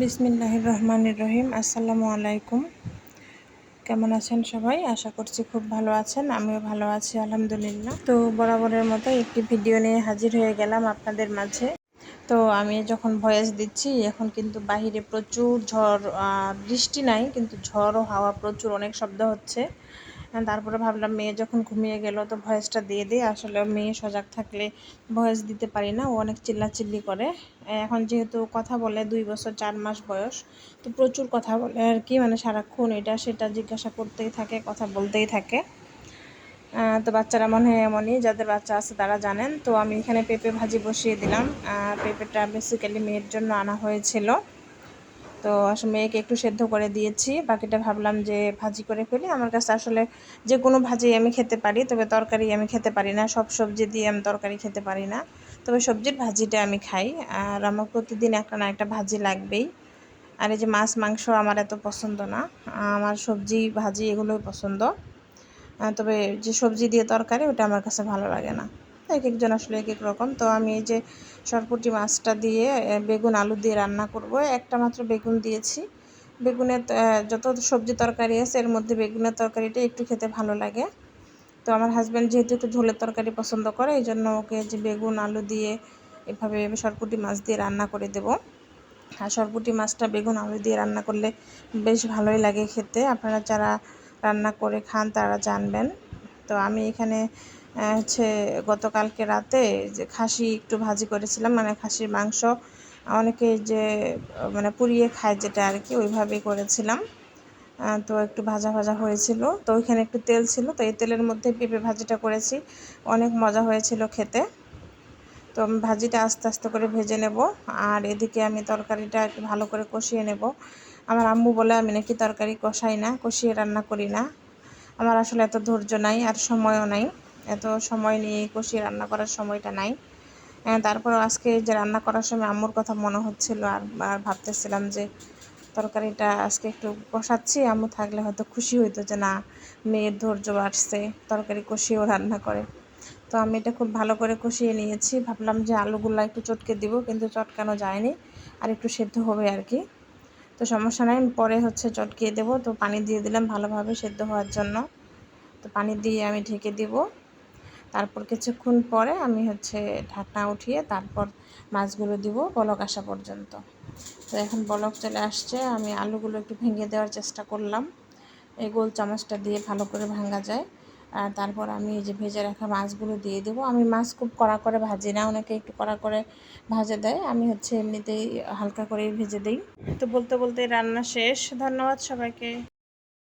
বিসমিল্লাহির রহমানির রহিম আসসালামু আলাইকুম। কেমন আছেন সবাই? আশা করছি খুব ভালো আছেন। আমিও ভালো আছি, আলহামদুলিল্লাহ। তো বরাবরের মতো একটি ভিডিও নিয়ে হাজির হয়ে গেলাম আপনাদের মাঝে। তো আমি যখন ভয়েস দিচ্ছি, এখন কিন্তু বাহিরে প্রচুর ঝড় বৃষ্টি নাই, কিন্তু ঝড় ও হাওয়া প্রচুর, অনেক শব্দ হচ্ছে। তারপরে ভাবলাম মেয়ে যখন ঘুমিয়ে গেল তো ভয়েসটা দিয়ে দিই। আসলে মেয়ে সজাগ থাকলে ভয়েস দিতে পারি না, ও অনেক চিল্লাচিল্লি করে। এখন যেহেতু কথা বলে দুই বছর চার মাস বয়স, তো প্রচুর কথা বলে আর কি মানে সারাক্ষণ এটা সেটা জিজ্ঞাসা করতেই থাকে, কথা বলতেই থাকে। তো বাচ্চারা মনে হয় এমনই, যাদের বাচ্চা আছে তারা জানেন। তো আমি এখানে পেঁপে ভাজি বসিয়ে দিলাম। পেঁপেটা বেসিক্যালি মেয়ের জন্য আনা হয়েছিল। তো আসলে মেয়েকে একটু সেদ্ধ করে দিয়েছি। বাকিটা ভাবলাম যে ভাজি করে ফেলি। আমার কাছে আসলে যে কোনো ভাজি আমি খেতে পারি, তবে তরকারি আমি খেতে পারি না। সব সবজি দিয়ে আমি তরকারি খেতে পারি না। তবে সবজির ভাজিটা আমি খাই। আর আমার প্রতিদিন একটা না একটা ভাজি লাগবেই। আর এই যে মাছ, মাংস আমার এত পছন্দ না। আমার সবজি, ভাজি এগুলোই পছন্দ। তবে যে সবজি দিয়ে তরকারি, ওটা আমার কাছে ভালো লাগে না। এক একজন আসলে এক এক রকম। তো আমি এই যে সরপুটি মাছটা দিয়ে বেগুন আলু দিয়ে রান্না করব। একটা মাত্র বেগুন দিয়েছি। বেগুনের যত সবজি তরকারি আছে, এর মধ্যে বেগুনের তরকারিটা একটু খেতে ভালো লাগে। তো আমার হাজব্যান্ড যেহেতু একটু ঝোলের তরকারি পছন্দ করে, এই জন্য ওকে যে বেগুন আলু দিয়ে এভাবে সরপুটি মাছ দিয়ে রান্না করে দেব। আর সরপুটি মাছটা বেগুন আলু দিয়ে রান্না করলে বেশ ভালোই লাগে খেতে। আপনারা যারা রান্না করে খান, তারা জানবেন। তো আমি এখানে হচ্ছে গতকালকে রাতে যে খাসি একটু ভাজি করেছিলাম মানে খাসির মাংস, অনেকে যে মানে পুড়িয়ে খায় যেটা আর কি, ওইভাবেই করেছিলাম। তো একটু ভাজা ভাজা হয়েছিল। তো ওইখানে একটু তেল ছিল, তো এই তেলের মধ্যে পেঁপে ভাজিটা করেছি। অনেক মজা হয়েছিল খেতে। তো আমি ভাজিটা আস্তে আস্তে করে ভেজে নেব, আর এদিকে আমি তরকারিটা একটু ভালো করে কষিয়ে নেব। আমার আম্মু বলে, আমি নাকি তরকারি কষাই না, কষিয়ে রান্না করি না। আমার আসলে এত ধৈর্য নাই, আর সময়ও নাই। এত সময় নিয়ে কষিয়ে রান্না করার সময়টা নাই। তারপর আজকে যে রান্না করার সময় আম্মুর কথা মনে হচ্ছিল আর আর ভাবতেছিলাম যে তরকারিটা আজকে একটু কষাচ্ছি, আম্মু থাকলে হয়তো খুশি হইতো যে না, মেয়ের ধৈর্য বাড়ছে, তরকারি কষিয়েও রান্না করে। তো আমি এটা খুব ভালো করে কষিয়ে নিয়েছি, ভাবলাম যে আলুগুলো একটু চটকে দিব, কিন্তু চটকানো যায়নি আর একটু সেদ্ধ হবে আর কি। তো সমস্যা নাই পরে হচ্ছে চটকিয়ে দেব। তো পানি দিয়ে দিলাম ভালোভাবে সেদ্ধ হওয়ার জন্য। তো পানি দিয়ে আমি ঢেকে দিব। তারপর কিছুক্ষণ পরে আমি হচ্ছে ঢাকনা উঠিয়ে তারপর মাছগুলো দিব বলক আসা পর্যন্ত। তো এখন বলক চলে আসছে, আমি আলুগুলো একটু ভেঙে দেওয়ার চেষ্টা করলাম। এই গোল চামচটা দিয়ে ভালো করে ভাঙা যায়। আর তারপর আমি এই যে ভেজে রাখা মাছগুলো দিয়ে দেবো। আমি মাছ খুব কড়া করে ভাজি না, অনেকে একটু কড়া করে ভাজে দেয়। আমি হচ্ছে এমনিতেই হালকা করেই ভেজে দিই। তো বলতে বলতে রান্না শেষ। ধন্যবাদ সবাইকে।